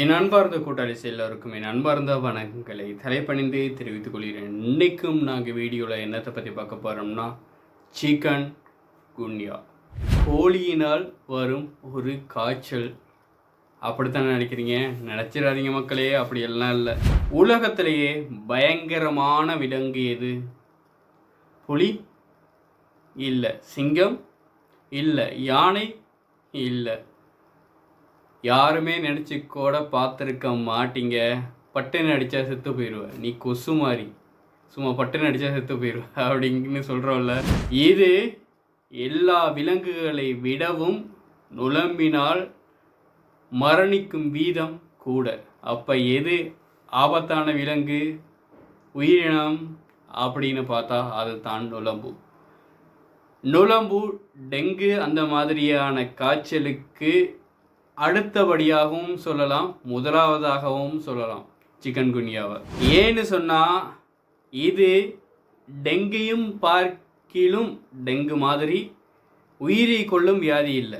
என் அன்பார்ந்த கூட்டாளி எல்லோருக்கும் என் அன்பார்ந்த வணக்கங்களை தலைப்பணிந்து தெரிவித்துக் கொள்கிறேன். இன்னைக்கும் நாங்கள் வீடியோவில் என்னத்தை பற்றி பார்க்க போகிறோம்னா சிக்கன் குன்யா. கோழியினால் வரும் ஒரு காய்ச்சல். அப்படித்தான் நினைக்கிறீங்க? நினச்சிடாதீங்க மக்களே அப்படி எல்லாம் இல்லை. உலகத்திலேயே பயங்கரமான விலங்கு எது? புலி இல்லை. சிங்கம் இல்லை. யானை இல்லை. யாருமே நினச்சி கூட பார்த்துருக்க மாட்டீங்க. பட்டுன்னு அடித்தா செத்து போயிடுவேன் நீ கொசு மாதிரி. சும்மா பட்டுன்னு அடித்தா செத்து போயிடுவேன் அப்படிங்கன்னு சொல்கிறோம்ல இது எல்லா விலங்குகளை விடவும் நுழம்பினால் மரணிக்கும் வீதம் கூட. அப்போ எது ஆபத்தான விலங்கு? உயிரினம் அப்படின்னு பார்த்தா அது தான் நுழம்பு. நுழம்பு டெங்கு அந்த மாதிரியான காய்ச்சலுக்கு அடுத்தபடியாகவும் சொல்லலாம் முதலாவதாகவும் சொல்லலாம் சிக்கன்குனியாவை ஏன்னு சொன்னால் இது டெங்கையும் பார்க்கிலும் டெங்கு மாதிரி உயிரை கொள்ளும் வியாதி இல்லை.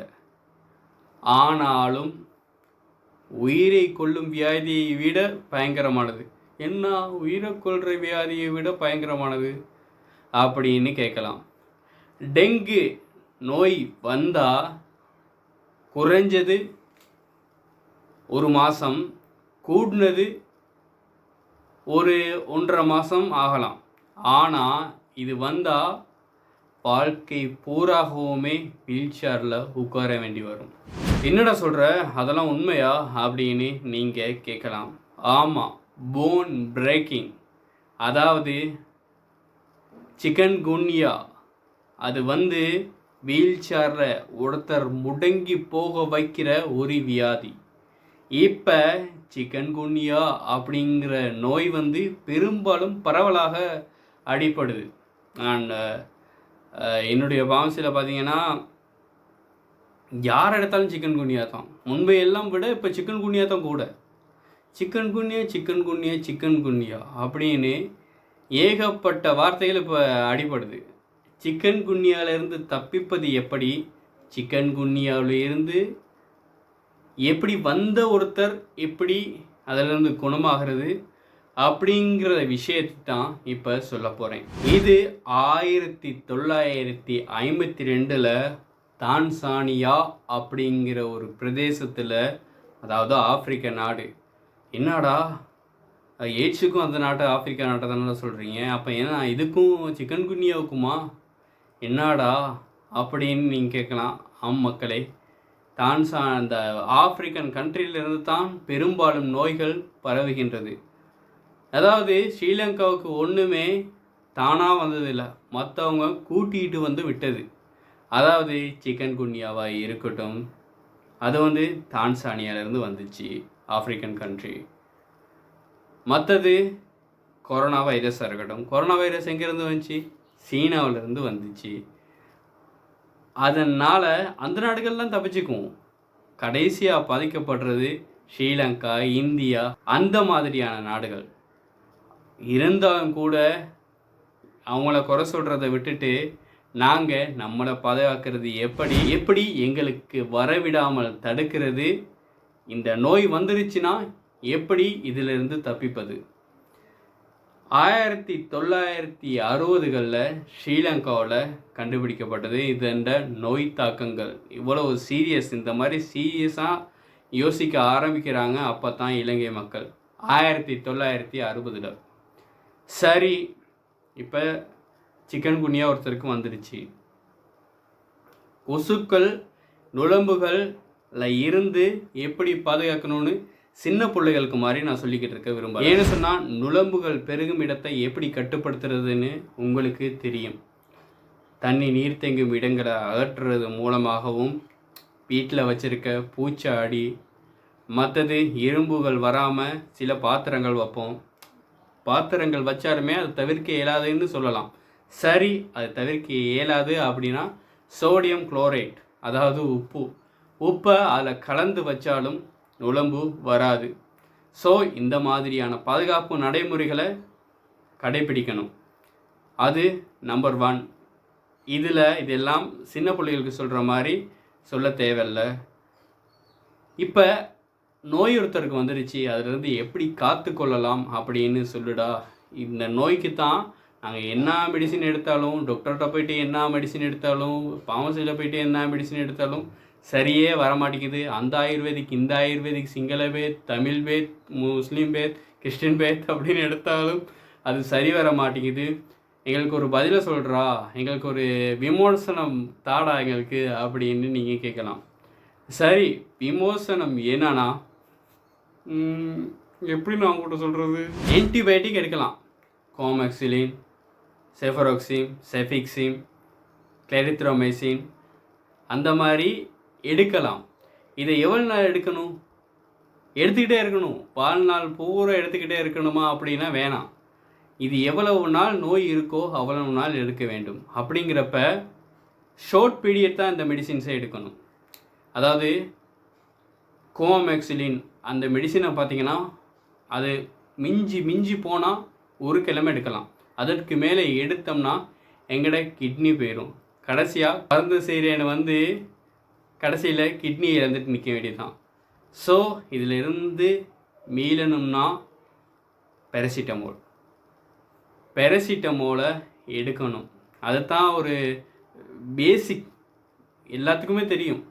ஆனாலும் உயிரை கொல்லும் வியாதியை விட பயங்கரமானது. என்ன உயிரை கொள்கிற வியாதியை விட பயங்கரமானது? அப்படின்னு கேட்கலாம். டெங்கு நோய் வந்தால் குறைஞ்சது ஒரு மாதம் கூடினது ஒரு ஒன்றரை மாதம் ஆகலாம். ஆனால் இது வந்தால் வாழ்க்கை பூராகவுமே வீல் சேரில் உட்கார வேண்டி வரும். என்னடா சொல்கிற அதெல்லாம் உண்மையா? அப்படின்னு நீங்கள் கேட்கலாம். ஆமாம் போன் பிரேக்கிங் அதாவது சிக்கன் குன்யா அது வந்து வீல் சேரில் ஒருத்தர் முடங்கி போக வைக்கிற ஒரு வியாதி. இப்போ சிக்கன்குன்னியா அப்படிங்கிற நோய் வந்து பெரும்பாலும் பரவலாக அடிப்படுது அண்ட் என்னுடைய பாவசியில் பார்த்தீங்கன்னா யார் எடுத்தாலும் சிக்கன் குன்யா தான். முன்பை எல்லாம் விட இப்போ சிக்கன் குன்யா தான் கூட. Chikungunya chikungunya chikungunya அப்படின்னு ஏகப்பட்ட வார்த்தைகள் இப்போ அடிபடுது. சிக்கன் குன்னியாவிலேருந்து தப்பிப்பது எப்படி? சிக்கன் குன்யாவிலிருந்து எப்படி வந்த ஒருத்தர் எப்படி அதிலிருந்து குணமாகிறது அப்படிங்கிற விஷயத்தை தான் இப்போ சொல்ல போகிறேன் இது ஆயிரத்தி தொள்ளாயிரத்தி ஐம்பத்தி ரெண்டில் தான்சானியா அப்படிங்கிற ஒரு பிரதேசத்தில் அதாவது ஆப்பிரிக்க நாடு. என்னடா? எய்ட்ஸுக்கும் அந்த நாட்டை ஆப்பிரிக்கா நாட்டை தானே சொல்கிறீங்க அப்போ ஏன்னா இதுக்கும் சிக்கன் குன்னியாவுக்குமா? என்னடா? அப்படின்னு நீங்கள் கேட்கலாம். ஆம் மக்களே. தான்சா அந்த ஆப்பிரிக்கன் கண்ட்ரியிலிருந்து தான் பெரும்பாலும் நோய்கள் பரவுகின்றது. அதாவது ஸ்ரீலங்காவுக்கு ஒன்றுமே தானாக வந்ததில்லை. மற்றவங்க கூட்டிகிட்டு வந்து விட்டது. அதாவது சிக்கன் குன்யாவாக இருக்கட்டும் அது வந்து தான்சானியாவிலேருந்து வந்துச்சு ஆப்பிரிக்கன் கண்ட்ரி. மற்றது கொரோனா வைரஸாக இருக்கட்டும். கொரோனா வைரஸ் எங்கேருந்து வந்துச்சு? சீனாவிலேருந்து வந்துச்சு. அதனால் அந்த நாடுகள்லாம் தப்பிச்சுக்கும் கடைசியாக பாதிக்கப்படுறது ஸ்ரீலங்கா இந்தியா அந்த மாதிரியான நாடுகள். இருந்தாலும் கூட அவங்கள குறை சொல்கிறத விட்டுட்டு நாங்கள் நம்மளை பாதுகாக்கிறது எப்படி எப்படி எங்களுக்கு வரவிடாமல் தடுக்கிறது இந்த நோய் வந்துருச்சுன்னா எப்படி இதிலிருந்து தப்பிப்பது? ஆயிரத்தி தொள்ளாயிரத்தி அறுபதுகளில் ஸ்ரீலங்காவில் கண்டுபிடிக்கப்பட்டது இதென்ற நோய் தாக்கங்கள் இவ்வளவு சீரியஸ் இந்த மாதிரி சீரியஸாக யோசிக்க ஆரம்பிக்கிறாங்க அப்போ தான் இலங்கை மக்கள். ஆயிரத்தி தொள்ளாயிரத்தி அறுபதில். சரி இப்போ சிக்கன் குனியா ஒருத்தருக்கு வந்துடுச்சு கொசுக்கள் நுழம்புகளில் இருந்து எப்படி பாதுகாக்கணும்னு சின்ன பிள்ளைகளுக்கு மாதிரி நான் சொல்லிக்கிட்டு இருக்க விரும்புகிறேன் ஏன்னு சொன்னால் நுழம்புகள் பெருகும் இடத்தை எப்படி கட்டுப்படுத்துறதுன்னு உங்களுக்கு தெரியும். தண்ணி நீர் தேங்கும் இடங்களை அகற்றுறது மூலமாகவும் வீட்டில் வச்சுருக்க பூச்சாடி மற்றது எறும்புகள் வராமல் சில பாத்திரங்கள் வைப்போம். பாத்திரங்கள் வச்சாலுமே அது தவிர்க்க இயலாதுன்னு சொல்லலாம். சரி அது தவிர்க்க இயலாது அப்படின்னா சோடியம் குளோரைட் அதாவது உப்பு. உப்பை அதில் கலந்து வச்சாலும் நுழம்பு வராது. ஸோ இந்த மாதிரியான பாதுகாப்பு நடைமுறைகளை கடைபிடிக்கணும் அது நம்பர் ஒன் இதில் இதெல்லாம் சின்ன பிள்ளைகளுக்கு சொல்கிற மாதிரி சொல்ல தேவையில்ல. இப்போ நோய் ஒருத்தருக்கு வந்துருச்சு அதிலிருந்து எப்படி காத்து கொள்ளலாம் அப்படின்னு சொல்லுடா. இந்த நோய்க்கு தான் நாங்கள் என்ன மெடிசின் எடுத்தாலும் டாக்டர்கிட்ட போயிட்டு என்ன மெடிசின் எடுத்தாலும் ஃபார்மசியில் போயிட்டு என்ன மெடிசின் எடுத்தாலும் சரியே வரமாட்டேங்குது. அந்த ஆயுர்வேதிக் இந்த ayurvedic Sinhala faith Tamil faith Muslim faith Christian faith அப்படின்னு எடுத்தாலும் அது சரி வர மாட்டேங்குது எங்களுக்கு ஒரு பதிலை சொல்கிறா எங்களுக்கு ஒரு விமோசனம் தாடா எங்களுக்கு அப்படின்னு நீங்கள் கேட்கலாம். சரி விமோசனம் என்னன்னா? எப்படி நான் உங்கள்கிட்ட சொல்கிறது ஆன்டிபயோட்டிக் எடுக்கலாம். கோமேக்சிலின் செஃபரோக்சிம் செஃபிக்சிம் கிளெரித்ரோமைசின் அந்த மாதிரி எடுக்கலாம். இதை எவ்வளோ நாள் எடுக்கணும்? எடுத்துக்கிட்டே இருக்கணும். வாழ்நாள் பூரா எடுத்துக்கிட்டே இருக்கணுமா அப்படின்னா வேணாம். இது எவ்வளவு நாள் நோய் இருக்கோ அவ்வளவு நாள் எடுக்க வேண்டும். அப்படிங்கிறப்ப ஷார்ட் பீரியட் தான் இந்த மெடிசின்ஸை எடுக்கணும். அதாவது கோமேக்சிலின் அந்த மெடிசினை பார்த்தீங்கன்னா அது மிஞ்சி மிஞ்சி போனால் ஒரு கிழமை எடுக்கலாம். அதற்கு மேலே எடுத்தோம்னா எங்கட கிட்னி போயிடும் கடைசியாக மருந்து செய்கிறேன்னு வந்து கடைசியில் கிட்னி இறந்துட்டு நிற்க வேண்டியதுதான். ஸோ இதிலிருந்து மீளணும்னா பெரசிட்டமோல் பெரசிட்டமோலை எடுக்கணும். அதுதான் ஒரு பேசிக் எல்லாத்துக்குமே தெரியும்.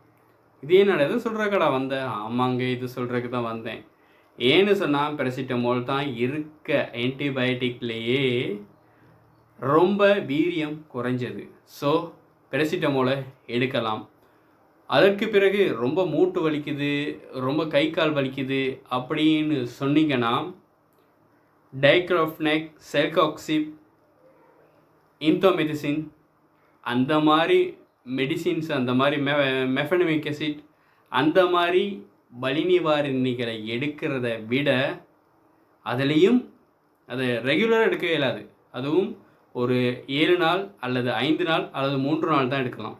இதே நான் எதுவும் சொல்கிறக்கடா வந்தேன்? ஆமாங்க இது சொல்கிறதுக்கு தான் வந்தேன். ஏன்னு சொன்னால் பெரசிட்டமோல் தான் இருக்க ஆன்டிபயோட்டிக்லேயே ரொம்ப வீரியம் குறைஞ்சது. ஸோ பெரசிட்டமோலை எடுக்கலாம். அதற்கு பிறகு ரொம்ப மூட்டு வலிக்குது ரொம்ப கை கால் வலிக்குது அப்படின்னு சொன்னீங்கன்னா டைக்ரோஃப்னெக் செல்காக்சிப் இன்தோமெடிசின் அந்த மாதிரி மெடிசின்ஸ் அந்த மாதிரி மெ மெஃபனமிக் அசிட் அந்த மாதிரி வலி நிவாரணிகளை எடுக்கிறத விட அதுலேயும் அதை ரெகுலராக எடுக்க இயலாது. அதுவும் ஒரு ஏழு நாள் அல்லது ஐந்து நாள் அல்லது மூன்று நாள் தான் எடுக்கலாம்.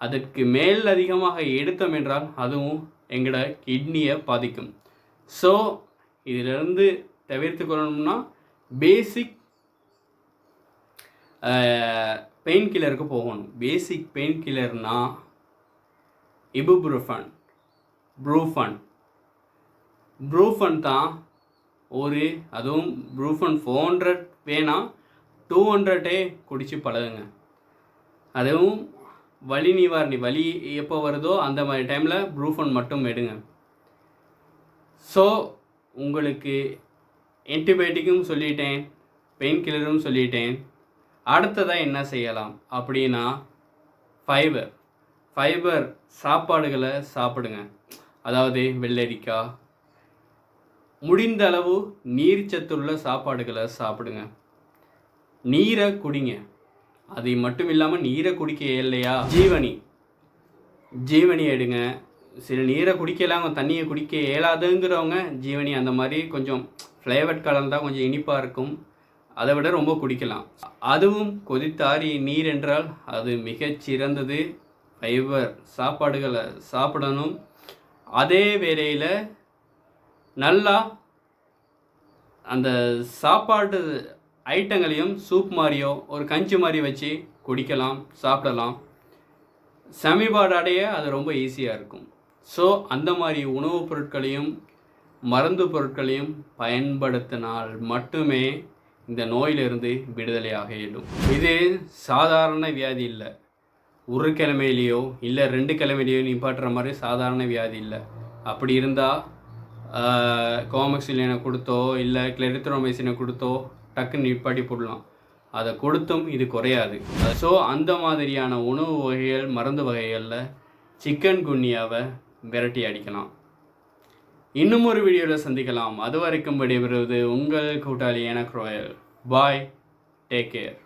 அதற்கு மேல் அதிகமாக எடுத்தோம் என்றால் அதுவும் எங்களோட கிட்னியை பாதிக்கும். ஸோ இதிலிருந்து தவிர்த்து கொள்ளணும்னா பேசிக் பெயின் கில்லருக்கு போகணும். பேசிக் பெயின் கில்லர்னால் இபுப்ரூஃபன் ப்ரூஃபன் ப்ரூஃபன் தான் ஒரு அதுவும் ப்ரூஃபன் ஃபோர் ஹண்ட்ரட் வேணால் டூ ஹண்ட்ரடே குடித்து பழகுங்க. அதுவும் வலி நிவாரணி வலி எப்போ வருதோ அந்த மாதிரி டைமில் ப்ரூஃபன் மட்டும் எடுங்க. ஸோ உங்களுக்கு ஆன்டிபயோட்டிக்கும் சொல்லிட்டேன் பெயின் கில்லரும் சொல்லிட்டேன். அடுத்ததாக என்ன செய்யலாம்? அப்படின்னா ஃபைபர் ஃபைபர் சாப்பாடுகளை சாப்பிடுங்க. அதாவது வெள்ளரிக்காய் முடிந்த அளவு நீர்ச்சத்துள்ள சாப்பாடுகளை சாப்பிடுங்க. நீரை குடிங்க. அது மட்டும் இல்லாமல் நீரை குடிக்க இல்லையா? ஜீவனி. ஜீவனி எடுங்க. சில நீரை குடிக்கலாம் தண்ணியை குடிக்க இயலாதுங்கிறவங்க ஜீவனி அந்த மாதிரி கொஞ்சம் ஃப்ளேவர்ட் கலந்தால் கொஞ்சம் இனிப்பாக இருக்கும். அதை விட ரொம்ப குடிக்கலாம். அதுவும் கொதித்தாரி நீர் என்றால் அது மிகச்சிறந்தது ஃபைபர் சாப்பாடுகளை சாப்பிடணும். அதே வேளையில் நல்லா அந்த சாப்பாடு ஐட்டங்களையும் சூப் மாதிரியோ ஒரு கஞ்சி மாதிரி வச்சு குடிக்கலாம் சாப்பிடலாம். சமீபாடு அடைய அது ரொம்ப ஈஸியாக இருக்கும். ஸோ அந்த மாதிரி உணவுப் பொருட்களையும் மருந்து பொருட்களையும் பயன்படுத்தினால் மட்டுமே இந்த நோயிலிருந்து விடுதலையாக இயலும். இது சாதாரண வியாதி இல்லை. ஒரு கிழமையிலையோ இல்லை ரெண்டு கிழமையிலையோ நிப்பாட்டுற மாதிரி சாதாரண வியாதி இல்லை. அப்படி இருந்தால் கோமக்சிலினை கொடுத்தோ இல்லை கிளெரித்ரோமைசினை கொடுத்தோ டக்குன்னு நிப்பாட்டி போடலாம். அதை கொடுத்தும் இது குறையாது. ஸோ அந்த மாதிரியான உணவு வகைகள் மருந்து வகைகளில் சிக்கன் குன்னியாவை விரட்டி அடிக்கலாம். இன்னும் ஒரு வீடியோவில் சந்திக்கலாம். அது வரைக்கும் விடைபெறுவது உங்கள் கூட்டாளி எனக்கு ராயல் பாய் டேக் கேர்